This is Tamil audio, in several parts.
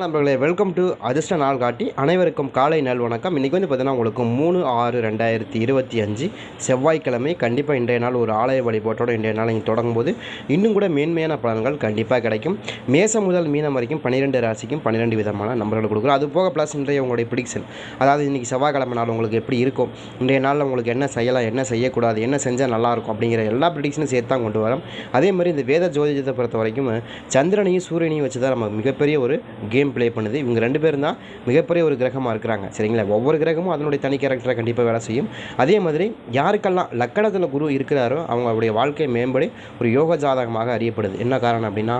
நண்பர்களே வெல்கம் டு அதிர்ஷ்ட நாள் காட்டி அனைவருக்கும் காலை நல் வணக்கம். இன்றைக்கி வந்து பார்த்தீங்கன்னா உங்களுக்கு மூணு ஆறு ரெண்டாயிரத்தி இருபத்தி அஞ்சு செவ்வாய்க்கிழமை. கண்டிப்பாக இன்றைய நாள் ஒரு ஆலய வழிபாட்டோட இன்றைய நாள் நீங்கள் தொடங்கும்போது இன்னும் கூட மேன்மையான பலன்கள் கண்டிப்பாக கிடைக்கும். மேசம் முதல் மீனம் வரைக்கும் பன்னிரெண்டு ராசிக்கும் பன்னிரெண்டு விதமான நம்பர்கள் கொடுக்குறோம். அது போக ப்ளஸ் இன்றைய உங்களுடைய பிடிக்ஷன் அதாவது இன்றைக்கி செவ்வாய்க்கிழமை நாள் உங்களுக்கு எப்படி இருக்கும் இன்றைய நாளில் உங்களுக்கு என்ன செய்யலாம் என்ன செய்யக்கூடாது என்ன செஞ்சால் நல்லாயிருக்கும் அப்படிங்கிற எல்லா ப்ரிடிக்ஷனும் சேர்த்து தான் கொண்டு வரோம். அதே மாதிரி இந்த வேத ஜோதிடத்தை பொறுத்த வரைக்கும் சந்திரனையும் சூரியனையும் வச்சு தான் நம்ம மிகப்பெரிய ஒரு கேம் ப்ளே பண்ணுது. இவங்க ரெண்டு பேரும் தான் மிகப்பெரிய ஒரு கிரகமாக இருக்கிறாங்க. சரிங்களா? ஒவ்வொரு கிரகமும் அதனுடைய தனி கேரக்டரை கண்டிப்பாக வேலை செய்யும். அதே மாதிரி யாருக்கெல்லாம் லக்கணத்தில் குரு இருக்கிறாரோ அவங்களுடைய வாழ்க்கை மேம்படி ஒரு யோக ஜாதகமாக அறியப்படுது. என்ன காரணம் அப்படின்னா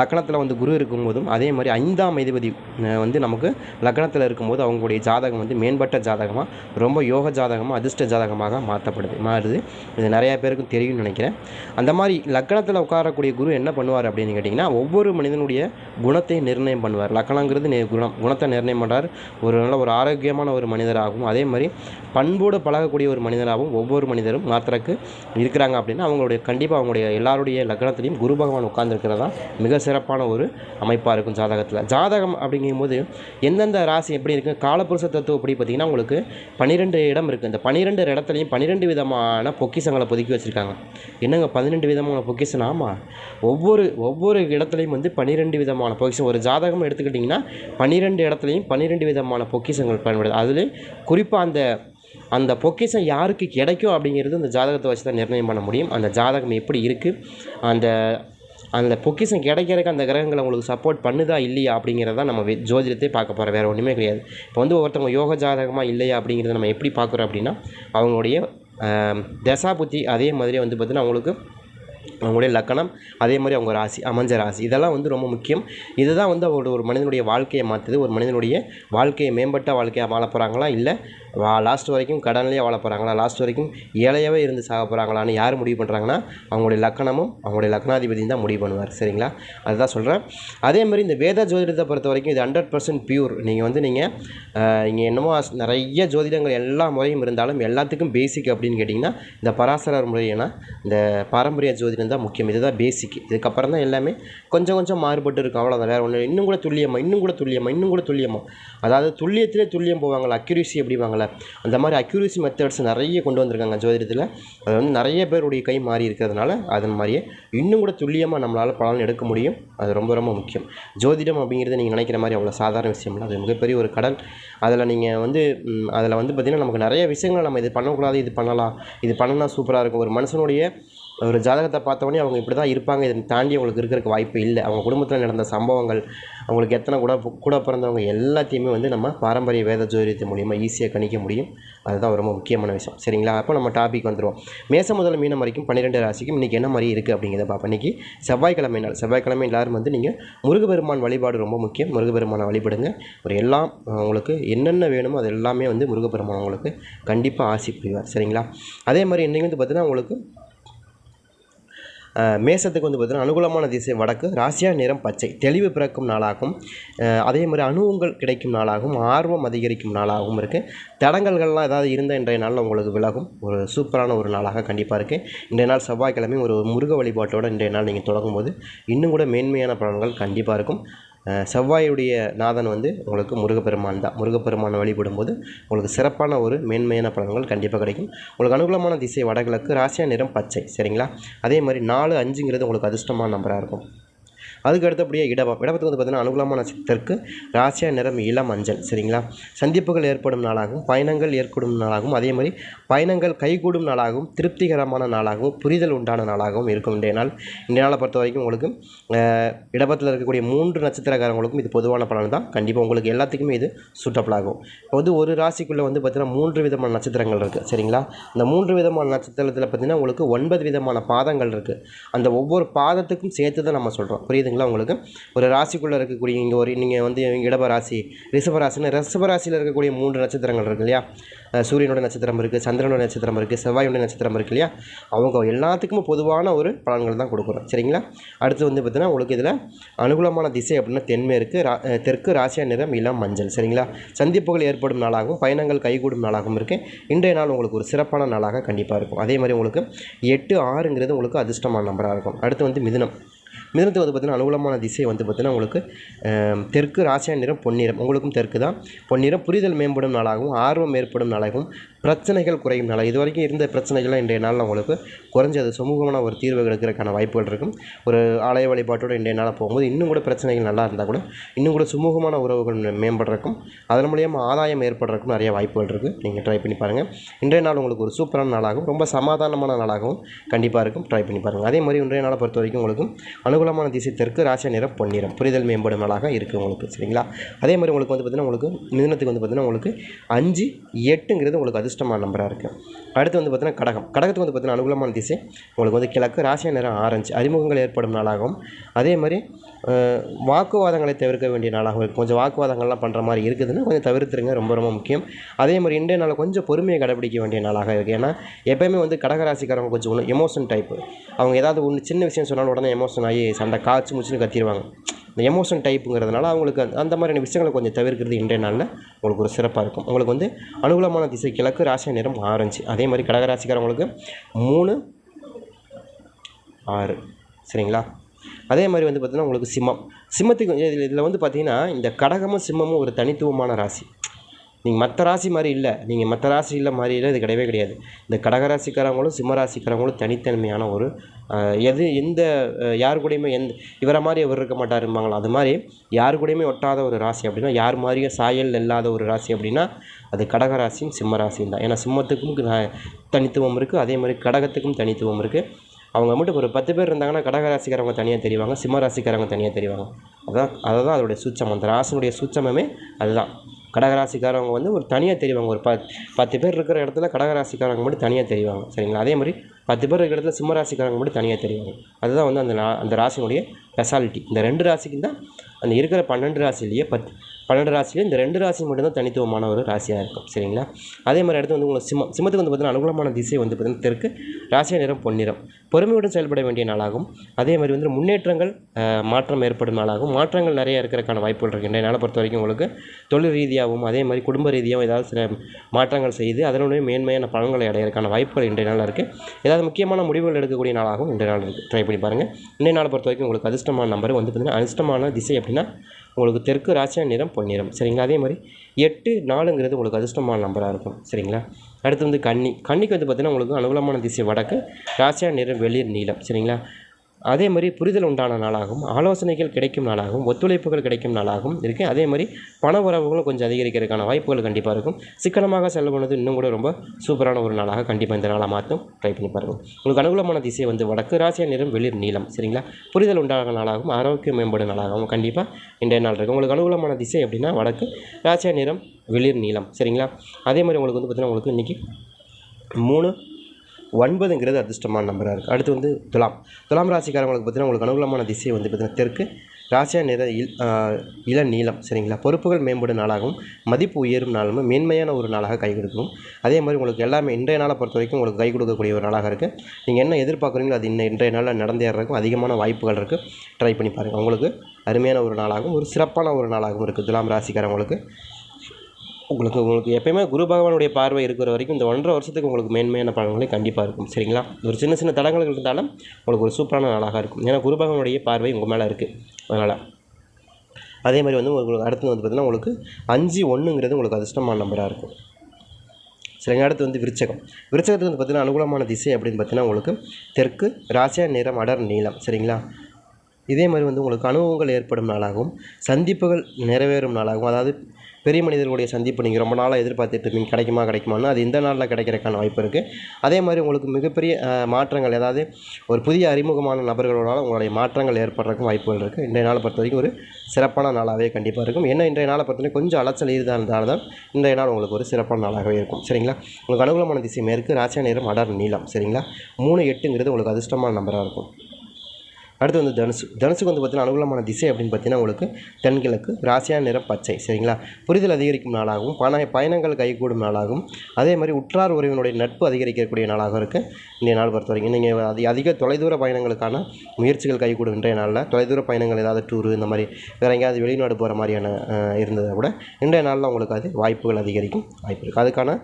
லக்கணத்தில் வந்து குரு இருக்கும்போதும் அதே மாதிரி ஐந்தாம் அதிபதி வந்து நமக்கு லக்கணத்தில் இருக்கும்போது அவங்களுடைய ஜாதகம் வந்து மேம்பட்ட ஜாதகமாக ரொம்ப யோக ஜாதகமாக அதிர்ஷ்ட ஜாதகமாக மாற்றப்படுது. மாறுது. இது நிறையா பேருக்கும் தெரியும்னு நினைக்கிறேன். அந்த மாதிரி லக்கணத்தில் உட்காரக்கூடிய குரு என்ன பண்ணுவார் அப்படின்னு கேட்டிங்கன்னா ஒவ்வொரு மனிதனுடைய குணத்தை நிர்ணயம் பண்ணுவார். லக்கணங்கிறது குணம். குணத்தை நிர்ணயம் பண்ணுறார் ஒரு நல்ல ஒரு ஆரோக்கியமான ஒரு மனிதராகவும் அதே மாதிரி பண்போடு பழகக்கூடிய ஒரு மனிதராகவும் ஒவ்வொரு மனிதரும் மாத்திரக்கு இருக்கிறாங்க அப்படின்னா அவங்களுடைய கண்டிப்பாக அவங்களுடைய எல்லாருடைய லக்னத்திலையும் குரு பகவான் உட்கார்ந்துருக்கிறதா மிக சிறப்பான ஒரு அமைப்பாக இருக்கும் ஜாதகத்தில். ஜாதகம் அப்படிங்கும்போது எந்தெந்த ராசி எப்படி இருக்குது காலப்புருஷ தத்துவம் எப்படி பார்த்தீங்கன்னா உங்களுக்கு பன்னிரெண்டு இடம் இருக்குது இந்த பன்னிரெண்டு இடத்துலையும் பன்னிரெண்டு விதமான பொக்கிஷங்களை பொதுக்கி வச்சுருக்காங்க. என்னங்க பதினெண்டு விதமான பொக்கிஷன்? ஆமாம் ஒவ்வொரு ஒவ்வொரு இடத்துலையும் வந்து பன்னிரெண்டு விதமான பொக்கிஷம் ஒரு ஜாதகம் எடுத்துக்கிட்டிங்கன்னா பன்னிரெண்டு இடத்துலையும் பன்னிரெண்டு விதமான பொக்கிஷங்கள் பயன்படுது. அதில் குறிப்பாக அந்த அந்த பொக்கிஷம் யாருக்கு கிடைக்கும் அப்படிங்கிறது அந்த ஜாதகத்தை வச்சு தான் நிர்ணயம் பண்ண முடியும். அந்த ஜாதகம் எப்படி இருக்குது அந்த அந்த பொக்கிஷம் கிடைக்கிறதுக்கு அந்த கிரகங்கள் உங்களுக்கு சப்போர்ட் பண்ணுதா இல்லையா அப்படிங்கிறத நம்ம ஜோதிடத்தை பார்க்க போகிறோம் வேறு ஒன்றுமே கிடையாது. இப்போ வந்து ஒருத்தவங்க யோக ஜாதகமாக இல்லையா அப்படிங்கிறத நம்ம எப்படி பார்க்குறோம் அப்படின்னா அவங்களுடைய தசா புத்தி அதே மாதிரி வந்து பார்த்திங்கன்னா அவங்களுக்கு அவங்களுடைய லக்கணம் அதே மாதிரி அவங்க ராசி அமைஞ்ச ராசி இதெல்லாம் வந்து ரொம்ப முக்கியம். இதுதான் வந்து அவரோட ஒரு மனிதனுடைய வாழ்க்கையை மாற்றுது ஒரு மனிதனுடைய வாழ்க்கையை மேம்பட்ட வாழ்க்கையாக வாழ போகிறாங்களா இல்லை லாஸ்ட் வரைக்கும் கடன்லேயே வாழ போகிறாங்களா லாஸ்ட் வரைக்கும் ஏழையாகவே இருந்து சாக போகிறாங்களான்னு யார் முடிவு பண்ணுறாங்கன்னா அவங்களுடைய லக்கணமும் அவங்களுடைய லக்னாதிபதியும் தான் முடிவு பண்ணுவார். சரிங்களா? அதுதான் சொல்கிறேன் அதே மாதிரி இந்த வேத ஜோதிடத்தை பொறுத்த வரைக்கும் இது ஹண்ட்ரட் பர்சன்ட் பியூர் நீங்கள் வந்து நீங்கள் இங்கே என்னமோ நிறைய ஜோதிடங்கள் எல்லா முறையும் இருந்தாலும் எல்லாத்துக்கும் பேசிக் அப்படின்னு கேட்டிங்கன்னா இந்த பராசரர் முறைனா இந்த பாரம்பரிய ஜோதிடம் தான் முக்கியம். இதுதான் பேசிக் இதுக்கப்புறம் தான் எல்லாமே கொஞ்சம் கொஞ்சம் மாறுபட்டு இருக்கும். அவ்வளோதான் வேறு ஒன்று இன்னும் கூட துல்லியமாக இன்னும் கூட துல்லியமாக இன்னும் கூட துல்லியமாக அதாவது துல்லியத்திலே துல்லியம் போவாங்களா அக்யூரிசி அப்படிவாங்களே அந்த மாதிரி அக்யூரிசி மெத்தட்ஸ் நிறைய கொண்டு வந்திருக்காங்க ஜோதிடத்தில். அது வந்து நிறைய பேருடைய கை மாறி இருக்கிறதுனால அதன் மாதிரியே இன்னும் கூட துல்லியமாக நம்மளால் பலன் எடுக்க முடியும். அது ரொம்ப ரொம்ப முக்கியம். ஜோதிடம் அப்படிங்கிறது நீங்கள் நினைக்கிற மாதிரி அவ்வளோ சாதாரண விஷயம் இல்லை. அது மிகப்பெரிய ஒரு கடல். அதில் நீங்கள் வந்து அதில் வந்து பார்த்திங்கன்னா நமக்கு நிறைய விஷயங்கள் நம்ம இது பண்ணக்கூடாது இது பண்ணலாம். இது பண்ணால் சூப்பராக இருக்கும். ஒரு மனுஷனுடைய ஒரு ஜாதகத்தை பார்த்தவொடனே அவங்க இப்படி தான் இருப்பாங்க. இதை தாண்டி அவங்களுக்கு இருக்கிறக்கு வாய்ப்பு இல்லை. அவங்க குடும்பத்தில் நடந்த சம்பவங்கள் அவங்களுக்கு எத்தனை கூட கூட பிறந்தவங்க எல்லாத்தையுமே வந்து நம்ம பாரம்பரிய வேத ஜோதிடத்தின் மூலியமாக ஈஸியாக கணிக்க முடியும். அதுதான் ரொம்ப முக்கியமான விஷயம். சரிங்களா? அப்போ நம்ம டாபிக் வந்துடுவோம் மேச முதல் மீனம் வரைக்கும் பன்னிரெண்டு ராசிக்கும் இன்றைக்கி என்ன மாதிரி இருக்குது அப்படிங்கிறத பார்ப்போம். இன்றைக்கி செவ்வாய்க்கிழமை நாள். செவ்வாய்க்கிழமை எல்லாரும் வந்து நீங்கள் முருகப்பெருமான் வழிபாடு ரொம்ப முக்கியம். முருகப்பெருமானை வழிபடுங்க. ஒரு எல்லாம் உங்களுக்கு என்னென்ன வேணுமோ அது எல்லாமே வந்து முருகப்பெருமான் உங்களுக்கு கண்டிப்பாக ஆசி புரிவார் சரிங்களா? அதே மாதிரி இன்றைக்கி வந்து பார்த்திங்கன்னா உங்களுக்கு மேசத்துக்கு வந்து பார்த்தீங்கன்னா அனுகூலமான திசை வடக்கு ராசியா நிறம் பச்சை. தெளிவு பிறக்கும் நாளாகும். அதே மாதிரி அனுபவங்கள் கிடைக்கும் நாளாகவும் ஆர்வம் அதிகரிக்கும் நாளாகவும் இருக்குது தடங்கல்கள்லாம் ஏதாவது இருந்த இன்றைய நாளில் உங்களுக்கு விலகும். ஒரு சூப்பரான ஒரு நாளாக கண்டிப்பாக இருக்குது இன்றைய நாள் செவ்வாய்க்கிழமை ஒரு முருக வழிபாட்டோட இன்றைய நாள் நீங்கள் தொடங்கும்போது இன்னும் கூட மேன்மையான பலன்கள் கண்டிப்பாக இருக்கும். செவ்வாயுடைய நாதன் வந்து உங்களுக்கு முருகப்பெருமான் தான். முருகப்பெருமானை வழிபடும்போது உங்களுக்கு சிறப்பான ஒரு மேன்மையான பலன்கள் கண்டிப்பாக கிடைக்கும். உங்களுக்கு அனுகூலமான திசை வடகிழக்கு ராசியா நிறம் பச்சை. சரிங்களா? அதே மாதிரி நாலு அஞ்சுங்கிறது உங்களுக்கு அதிர்ஷ்டமான நம்பராக இருக்கும். அதுக்கு அடுத்தபடியே இடபம் இடபத்துக்கு வந்து பார்த்தீங்கன்னா அனுகூலமான சித்தருக்கு ராசியா நிறம் இளம் மஞ்சள் சரிங்களா? சந்திப்புகள் ஏற்படும் நாளாகவும் பயணங்கள் ஏற்படும் நாளாகவும் அதே மாதிரி பயணங்கள் கைகூடும் நாளாகவும் திருப்திகரமான நாளாகவும் புரிதல் உண்டான நாளாகவும் இருக்கும் இன்றைய நாள். இன்றைய நாளை பொறுத்த வரைக்கும் உங்களுக்கு இடபத்தில் இருக்கக்கூடிய மூன்று நட்சத்திரக்காரங்களுக்கும் இது பொதுவான பலன் தான். கண்டிப்பாக உங்களுக்கு எல்லாத்துக்குமே இது சூட்டபிள் ஆகும். இப்போ வந்து ஒரு ராசிக்குள்ளே வந்து பார்த்தீங்கன்னா மூன்று விதமான நட்சத்திரங்கள் இருக்குது சரிங்களா? அந்த மூன்று விதமான நட்சத்திரத்தில் பார்த்தீங்கன்னா உங்களுக்கு ஒன்பது விதமான பாதங்கள் இருக்குது அந்த ஒவ்வொரு பாதத்துக்கும் சேர்த்து தான் நம்ம சொல்கிறோம் சரிங்களா உங்களுக்கு? ஒரு ராசிக்குள்ளே இருக்கக்கூடிய இங்கே ஒரு நீங்கள் வந்து இடப ராசி ரிஷப ராசின்னு ரிஷப ராசியில் இருக்கக்கூடிய மூன்று நட்சத்திரங்கள் இருக்கு இல்லையா? சூரியனோட நட்சத்திரம் இருக்குது சந்திரனோட நட்சத்திரம் இருக்குது செவ்வாயோட நட்சத்திரம் இருக்குது இல்லையா? அவங்க எல்லாத்துக்குமே பொதுவான ஒரு பலன்கள் தான் கொடுக்குறோம். சரிங்களா? அடுத்து வந்து பார்த்திங்கன்னா உங்களுக்கு இதில் அனுகூலமான திசை அப்படின்னா தென்மேற்கு ரா தெற்கு ராசியா நிறம் இளம் மஞ்சள். சரிங்களா? சந்திப்புகள் ஏற்படும் நாளாகவும் பயணங்கள் கைகூடும் நாளாகவும் இருக்குது இன்றைய நாள் உங்களுக்கு ஒரு சிறப்பான நாளாக கண்டிப்பாக இருக்கும். அதே மாதிரி உங்களுக்கு எட்டு ஆறுங்கிறது உங்களுக்கு அதிர்ஷ்டமான நம்பராக இருக்கும். அடுத்து வந்து மிதுனம். மிதனத்து வந்து பார்த்திங்கன்னா அனுகூலமான திசை வந்து பார்த்திங்கன்னா உங்களுக்கு தெற்கு ராசியா நிறம் பொன்னிறம். உங்களுக்கும் தெற்கு தான். பொன்னிறம் புரிதல் மேம்படும் நாளாகவும் ஆர்வம் ஏற்படும் நாளாகவும் பிரச்சனைகள் குறையும் நாளாக இது வரைக்கும் இருந்த பிரச்சனைகள்லாம் இன்றைய நாளில் உங்களுக்கு குறைஞ்சது. சுமூகமான ஒரு தீர்வு கிடைக்கிறதுக்கான வாய்ப்புகள் இருக்கும். ஒரு ஆலய வழிபாட்டோட இன்றைய நாளில் போகும்போது இன்னும் கூட பிரச்சனைகள் நல்லா இருந்தால் கூட இன்னும் கூட சுமூகமான உறவுகள் மேம்படுறக்கும் மேம்படுறதுக்கும் அதன் மூலியமாக ஆதாயம் ஏற்படுறதுக்கும் நிறைய வாய்ப்புகள் இருக்குது நீங்கள் ட்ரை பண்ணி பாருங்கள் இன்றைய நாள் உங்களுக்கு ஒரு சூப்பரான நாளாகவும் ரொம்ப சமாதானமான நாளாகவும் கண்டிப்பாக இருக்கும். ட்ரை பண்ணி பாருங்கள் அதே மாதிரி இன்றைய நாளை பொறுத்த வரைக்கும் உங்களுக்கு அனுகூலமான திசை தெற்கு ராசி நிறம் பொன்னிறம். புரிதல் மேம்படும் நாளாக இருக்குது உங்களுக்கு சரிங்களா? அதே மாதிரி உங்களுக்கு வந்து பார்த்திங்கன்னா உங்களுக்கு மிதனத்துக்கு வந்து பார்த்திங்கன்னா உங்களுக்கு அஞ்சு எட்டுங்கிறது உங்களுக்கு அதிர்ஷ்டமான நம்பராக இருக்குது அடுத்து வந்து பார்த்திங்கன்னா கடகம். கடகத்துக்கு வந்து பார்த்திங்கன்னா அனுகூலமான திசை உங்களுக்கு வந்து கிழக்கு ராசிய நிறம் ஆரஞ்சு. அறிமுகங்கள் ஏற்படும் நாளாகவும் அதே மாதிரி வாக்குவாதங்களை தவிர்க்க வேண்டிய நாளாகவும் இருக்கும். கொஞ்சம் வாக்குவாதங்கள்லாம் பண்ணுற மாதிரி இருக்குதுன்னா கொஞ்சம் தவிர்த்துருங்க ரொம்ப ரொம்ப முக்கியம். அதே மாதிரி இன்றைய நாள் கொஞ்சம் பொறுமையை கடைபிடிக்க வேண்டிய நாளாக இருக்குது ஏன்னா எப்போயுமே வந்து கடகராசிக்காரங்க கொஞ்சம் ஒன்று எமோஷன் டைப்பு அவங்க ஏதாவது ஒன்று சின்ன விஷயம் சொன்னாலும் உடனே எமோஷன் ஆகி சண்டை காய்ச்சி முச்சுன்னு கத்திடுவாங்க இந்த எமோஷன் டைப்புங்கிறதுனால அவங்களுக்கு அந்த- மாதிரியான விஷயங்களை கொஞ்சம் தவிர்க்கிறது இன்றைய நாளில் உங்களுக்கு ஒரு சிறப்பாக இருக்கும். உங்களுக்கு வந்து அனுகூலமான திசை கிழக்கு ராசி நிறம் ஆரஞ்சு. அதே மாதிரி கடகராசிக்காரங்களுக்கு மூணு ஆறு. சரிங்களா? அதே மாதிரி வந்து பார்த்திங்கன்னா உங்களுக்கு சிம்மம். சிம்மத்துக்கு இதில் இதில் வந்து பார்த்திங்கன்னா இந்த கடகமும் சிம்மமும் ஒரு தனித்துவமான ராசி. நீங்கள் மற்ற ராசி மாதிரி இல்லை. நீங்கள் மற்ற ராசி இல்லை மாதிரி இல்லை இது கிடையவே கிடையாது. இந்த கடகராசிக்காரங்களும் சிம்ம ராசிக்காரங்களும் தனித்தன்மையான ஒரு எது எந்த யார் கூடயுமே எந்த இவரை மாதிரி இவர் இருக்க மாட்டாரும்பாங்களா? அது மாதிரி யார் கூடயுமே ஒட்டாத ஒரு ராசி அப்படின்னா யார் மாதிரியும் சாயல் இல்லாத ஒரு ராசி அப்படின்னா அது கடகராசியும் சிம்ம ராசியும் தான். ஏன்னா சிம்மத்துக்கும் தனித்துவம் இருக்குது அதே மாதிரி கடகத்துக்கும் தனித்துவம் இருக்குது அவங்க மட்டும் ஒரு பத்து பேர் இருந்தாங்கன்னா கடகராசிக்காரவங்க தனியாக தெரிவாங்க சிம்ம ராசிக்காரவங்க தனியாக தெரிவாங்க. அதான் அதுதான் அதோடைய சூச்சம் அந்த ராசினுடைய சூச்சமே அதுதான். கடகராசிக்காரவங்க வந்து ஒரு தனியாக தெரிவாங்க. ஒரு பத் பத்து பேர் இருக்கிற இடத்துல கடகராசிக்காரவங்க மட்டும் தனியாக தெரிவாங்க. சரிங்களா? அதே மாதிரி பத்து பேர் இருக்கிற இடத்துல சிம்ம ராசிக்காரங்க மட்டும் தனியாக தெரிவாங்க. அதுதான் வந்து அந்த அந்த ராசினுடைய ஸ்பெஷாலிட்டி இந்த ரெண்டு ராசிக்கு தான் அந்த இருக்கிற பன்னெண்டு ராசிலேயே பத்து பன்னெண்டு ராசியில் இந்த ரெண்டு ராசி மட்டும்தான் தனித்துவமான ஒரு ராசியாக இருக்கும். சரிங்களா? அதே மாதிரி அடுத்து வந்து உங்களுக்கு சிம்மம் சிம்மத்துக்கு வந்து பார்த்தீங்கன்னா அனுகூலமான திசை வந்து பார்த்தீங்கன்னா தெற்கு ராசியா நிறம் பொன்னிறம். பொறுமையுடன் செயல்பட வேண்டிய நாளாகும். அதே மாதிரி வந்து முன்னேற்றங்கள் மாற்றம் ஏற்படும் நாளாகும். மாற்றங்கள் நிறைய இருக்கிறதுக்கான வாய்ப்புகள் இருக்குது இன்றைய நாளை பொறுத்த வரைக்கும் உங்களுக்கு தொழில் ரீதியாகவும் அதே மாதிரி குடும்ப ரீதியாகவும் ஏதாவது சில மாற்றங்கள் செய்து அதனுடைய மேன்மையான பலன்களை அடையிறதுக்கான வாய்ப்புகள் இன்றைய நாளாக இருக்குது ஏதாவது முக்கியமான முடிவுகள் எடுக்கக்கூடிய நாளாகவும் இன்றைய நாள் இருக்குது ட்ரை பண்ணி பாருங்கள் இன்றைய நாளை பொறுத்த வரைக்கும் உங்களுக்கு அதிர்ஷ்டமான நம்பர் வந்து பார்த்திங்கன்னா அதிர்ஷ்டமான திசை அப்படின்னா உங்களுக்கு தெற்கு ராசியா நிறம் பொன்னிறம் சரிங்களா? அதே மாதிரி எட்டு நாலுங்கிறது உங்களுக்கு அதிர்ஷ்டமான நம்பராக இருக்கும். சரிங்களா? அடுத்து வந்து கன்னி. கன்னிக்கு வந்து பார்த்திங்கன்னா உங்களுக்கு அனுகூலமான திசை வடக்கு ராசியா நிறம் வெளிர் நீளம் சரிங்களா? அதே மாதிரி புரிதல் உண்டான நாளாகவும் ஆலோசனைகள் கிடைக்கும் நாளாகவும் ஒத்துழைப்புகள் கிடைக்கும் நாளாகவும் இருக்குது அதே மாதிரி பண உறவுகளும் கொஞ்சம் அதிகரிக்கிறதுக்கான வாய்ப்புகள் கண்டிப்பாக இருக்கும். சிக்கனமாக செலவானது இன்னும் கூட ரொம்ப சூப்பரான ஒரு நாளாக கண்டிப்பாக இந்த நாளாக மாற்றும் ட்ரை பண்ணி பாருங்கள் உங்களுக்கு அனுகூலமான திசை வந்து வடக்கு ராசியா நிறம் வெளிர் நீளம் சரிங்களா? புரிதல் உண்டான நாளாகவும் ஆரோக்கியம் மேம்படும் நாளாகவும் கண்டிப்பாக இன்றைய நாள் இருக்குது உங்களுக்கு அனுகூலமான திசை அப்படின்னா வடக்கு ராசியா நிறம் வெளிர் நீளம் சரிங்களா? அதே மாதிரி உங்களுக்கு வந்து பார்த்திங்கன்னா உங்களுக்கு இன்றைக்கி மூணு ஒன்பதுங்கிறது அதிர்ஷ்டமான நம்பராக இருக்குது அடுத்து வந்து துலாம். துலாம் ராசிக்காரங்களுக்கு பார்த்தீங்கன்னா உங்களுக்கு அனுகூலமான திசை வந்து பார்த்திங்கன்னா தெற்கு. ராசியா நிற இல் இள நீளம் சரிங்களா? பொறுப்புகள் மேம்படும் நாளாகவும் மதிப்பு உயரும் நாளும் மேன்மையான ஒரு நாளாக கை கொடுக்கணும் அதே மாதிரி உங்களுக்கு எல்லாமே இன்றைய நாளை பொறுத்த வரைக்கும் உங்களுக்கு கை கொடுக்கக்கூடிய ஒரு நாளாக இருக்குது நீங்கள் என்ன எதிர்பார்க்குறீங்களோ அது இன்ன இன்றைய நாளில் நடந்தேறதுக்கும் அதிகமான வாய்ப்புகள் இருக்குது ட்ரை பண்ணி பாருங்கள் உங்களுக்கு அருமையான ஒரு நாளாகவும் ஒரு சிறப்பான ஒரு நாளாகவும் இருக்குது துலாம் ராசிக்காரங்களுக்கு. உங்களுக்கு உங்களுக்கு எப்பயுமே குரு பகவானுடைய பார்வை இருக்கிற வரைக்கும் இந்த ஒன்றரை வருஷத்துக்கு உங்களுக்கு மேன்மையான பலன்களே கண்டிப்பாக இருக்கும். சரிங்களா? ஒரு சின்ன சின்ன தடங்கள் இருந்தாலும் உங்களுக்கு ஒரு சூப்பரான நாளாக இருக்கும். ஏன்னா குரு பகவானுடைய பார்வை உங்கள் மேலே இருக்குது அதனால் அதே மாதிரி வந்து உங்களுக்கு அடுத்து வந்து பார்த்திங்கன்னா உங்களுக்கு அஞ்சு ஒன்றுங்கிறது உங்களுக்கு அதிர்ஷ்டமான நம்பராக இருக்கும். சில அடுத்து வந்து விருச்சகம். விருச்சகத்துக்கு வந்து பார்த்திங்கன்னா அனுகூலமான திசை அப்படின்னு பார்த்தீங்கன்னா உங்களுக்கு தெற்கு ராசியா நிறம் அடர் நீளம். சரிங்களா? இதே மாதிரி வந்து உங்களுக்கு அனுபவங்கள் ஏற்படும் நாளாகவும் சந்திப்புகள் நிறைவேறும் நாளாகவும் அதாவது பெரிய மனிதர்களுடைய சந்திப்பு நீங்கள் ரொம்ப நாளாக எதிர்பார்த்துட்டு இருப்பீங்க. கிடைக்குமா கிடைக்குமான்னு. அது இந்த நாளில் கிடைக்கிறதுக்கான வாய்ப்பு இருக்குது அதே மாதிரி உங்களுக்கு மிகப்பெரிய மாற்றங்கள் ஏதாவது ஒரு புதிய அறிமுகமான நபர்களோட உங்களுடைய மாற்றங்கள் ஏற்படுறதுக்கும் வாய்ப்புகள் இருக்குது இன்றைய நாளை பொறுத்த வரைக்கும் ஒரு சிறப்பான நாளாகவே கண்டிப்பாக இருக்கும். என்ன இன்றைய நாளை பொறுத்த வரைக்கும் கொஞ்சம் அலைச்சல் இருந்தால் தான் இன்றைய நாள் உங்களுக்கு ஒரு சிறப்பான நாளாகவே இருக்கும். சரிங்களா? உங்களுக்கு அனுகூலமான திசை மேற்கு ராசியா நேரம் அடர் நீளம். சரிங்களா? மூணு எட்டுங்கிறது உங்களுக்கு அதிர்ஷ்டமான நம்பராக இருக்கும். அடுத்து வந்து தனுசு. தனுசுக்கு வந்து பார்த்தீங்கன்னா அனுகூலமான திசை அப்படின்னு பார்த்தீங்கன்னா உங்களுக்கு தென்கிழக்கு ராசியான நிறம் பச்சை. சரிங்களா? புரிதல் அதிகரிக்கும் நாளாகவும் பண பயணங்கள் கைகூடும் நாளாகவும் அதே மாதிரி உற்றார் உறவினுடைய நட்பு அதிகரிக்கக்கூடிய நாளாக இருக்குது இந்த நாள் பொறுத்த வரைக்கும் நீங்கள் அதிக அதிக தொலைதூர பயணங்களுக்கான முயற்சிகள் கைகூடும் இன்றைய நாளில். தொலைதூர பயணங்கள் ஏதாவது டூரு இந்த மாதிரி வேறு எங்கேயாவது வெளிநாடு போகிற மாதிரியான இருந்ததை விட இன்றைய நாளில் உங்களுக்கு அது வாய்ப்புகள் அதிகரிக்கும் வாய்ப்பு இருக்குது அதுக்கான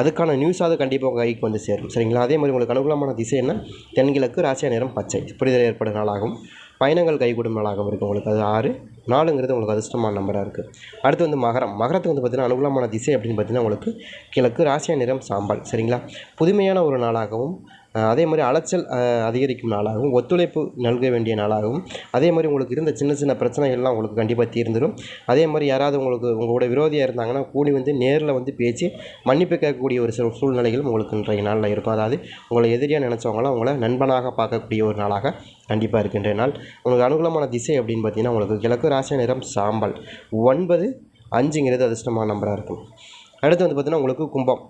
அதுக்கான நியூஸாவது கண்டிப்பாக உங்கள் கைக்கு வந்து சேரும். சரிங்களா? அதே மாதிரி உங்களுக்கு அனுகூலமான திசை என்ன? தென்கிழக்கு ராசியா நேரம் பச்சை. புரிதல் ஏற்படும் நாளாகும் பயணங்கள் கைகூடும் நாளாகவும் இருக்குது உங்களுக்கு. அது ஆறு நாலுங்கிறது உங்களுக்கு அதிர்ஷ்டமான நம்பராக இருக்குது அடுத்து வந்து மகரம். மகரத்துக்கு வந்து பார்த்திங்கன்னா அனுகூலமான திசை அப்படின்னு பார்த்தீங்கன்னா உங்களுக்கு கிழக்கு ராசியா நிறம் சாம்பல். சரிங்களா? புதுமையான ஒரு நாளாகவும் அதே மாதிரி அலைச்சல் அதிகரிக்கும் நாளாகவும் ஒத்துழைப்பு நல்க வேண்டிய நாளாகவும் அதே மாதிரி உங்களுக்கு இருந்த சின்ன சின்ன பிரச்சனைகள்லாம் உங்களுக்கு கண்டிப்பாக தீர்ந்துடும் அதே மாதிரி யாராவது உங்களுக்கு உங்களோட விரோதியாக இருந்தாங்கன்னா கூடி வந்து நேரில் வந்து பேசி மன்னிப்பு கேட்கக்கூடிய ஒரு சில சூழ்நிலைகளும் உங்களுக்கு இன்றைய நாளில் இருக்கும். அதாவது உங்களை எதிரியாக நினச்சவங்களாம் உங்களை நண்பனாக பார்க்கக்கூடிய ஒரு நாளாக கண்டிப்பாக இருக்கின்ற நாள். உங்களுக்கு அனுகூலமான திசை அப்படின்னு பார்த்தீங்கன்னா உங்களுக்கு கிழக்கு ராசி நிறம் சாம்பல். ஒன்பது அஞ்சுங்கிறது அதிர்ஷ்டமான நம்பராக இருக்கும். அடுத்து வந்து பார்த்தீங்கன்னா உங்களுக்கு கும்பம்.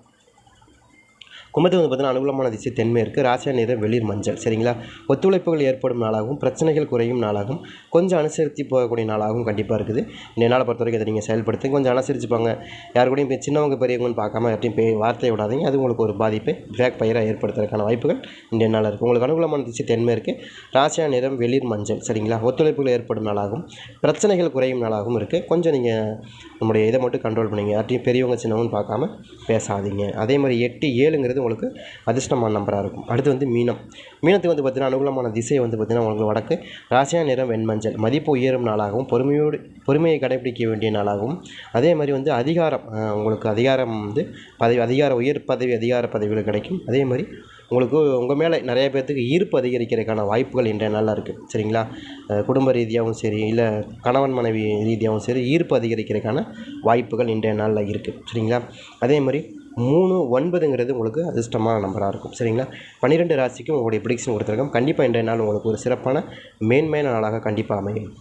கும்பத்துக்கு வந்து பார்த்தீங்கன்னா அனுகூலமான திசை இருக்குது ராசியா நிற வெளிர் மஞ்சள் சரிங்களா? ஒத்துழைப்புகள் ஏற்படும் நாளாகவும் பிரச்சனைகள் குறையும் நாளாகவும் கொஞ்சம் அனுசரித்து போகக்கூடிய நாளாகவும் கண்டிப்பாக இருக்குது. இந்த நாளை பொறுத்த வரைக்கும் அதை நீங்கள் செயல்படுத்தி கொஞ்சம் அனுசரிச்சுப்பாங்க யார் கூடயும் போய் சின்னவங்க பெரியவங்கன்னு பார்க்காம யார்ட்டையும் போய் வார்த்தையை விடாதீங்க. அது உங்களுக்கு ஒரு பாதிப்பை பேக் பயிராக ஏற்படுத்துறதுக்கான வாய்ப்புகள் இந்த நாளில் இருக்குது உங்களுக்கு அனுகூலமான திசை இருக்குது ராசியா நிறம் வெளிர் மஞ்சள் சரிங்களா? ஒத்துழைப்புகள் ஏற்படும் நாளாகவும் பிரச்சனைகள் குறையும் நாளாகவும் இருக்குது கொஞ்சம் நீங்கள் நம்முடைய இதை மட்டும் கண்ட்ரோல் பண்ணிங்க. யார்ட்டையும் பெரியவங்க சின்னவங்கன்னு பார்க்காம பேசாதீங்க. அதே மாதிரி எட்டு ஏழுங்கிறது உங்களுக்கு அதிர்ஷ்டமான நம்பராக இருக்கும். அடுத்து வந்து மீனம். மீனத்துக்கு வந்து பார்த்தீங்கன்னா அனுகூலமான திசை வந்து பார்த்தீங்கன்னா உங்களுக்கு வடக்கு ராசியான நிறம் வெண்மஞ்சள். மதிப்பு உயரும் நாளாகவும் பொறுமையோடு பொறுமையை கடைபிடிக்க வேண்டிய நாளாகவும். அதே மாதிரி வந்து அதிகாரம் உங்களுக்கு அதிகாரம் வந்து பதவி அதிகார உயர் பதவி அதிகார பதவிகள் கிடைக்கும். அதே மாதிரி உங்களுக்கு உங்கள் மேலே நிறைய பேர்த்துக்கு ஈர்ப்பு அதிகரிக்கிறதுக்கான வாய்ப்புகள் இன்றைய நாளில் இருக்குது சரிங்களா? குடும்ப ரீதியாகவும் சரி இல்லை கணவன் மனைவி ரீதியாகவும் சரி ஈர்ப்பு அதிகரிக்கிறதுக்கான வாய்ப்புகள் இன்றைய நாளில் இருக்குது சரிங்களா? அதே மாதிரி மூணு ஒன்பதுங்கிறது உங்களுக்கு அதிர்ஷ்டமான நம்பராக இருக்கும். சரிங்களா? பன்னிரெண்டு ராசிக்கும் உங்களுடைய ப்ரிடிக்ஷன் கொடுத்துருக்கோம். கண்டிப்பாக இன்றைய நாள் உங்களுக்கு ஒரு சிறப்பான மேன்மையான நாளாக கண்டிப்பாக அமையும்.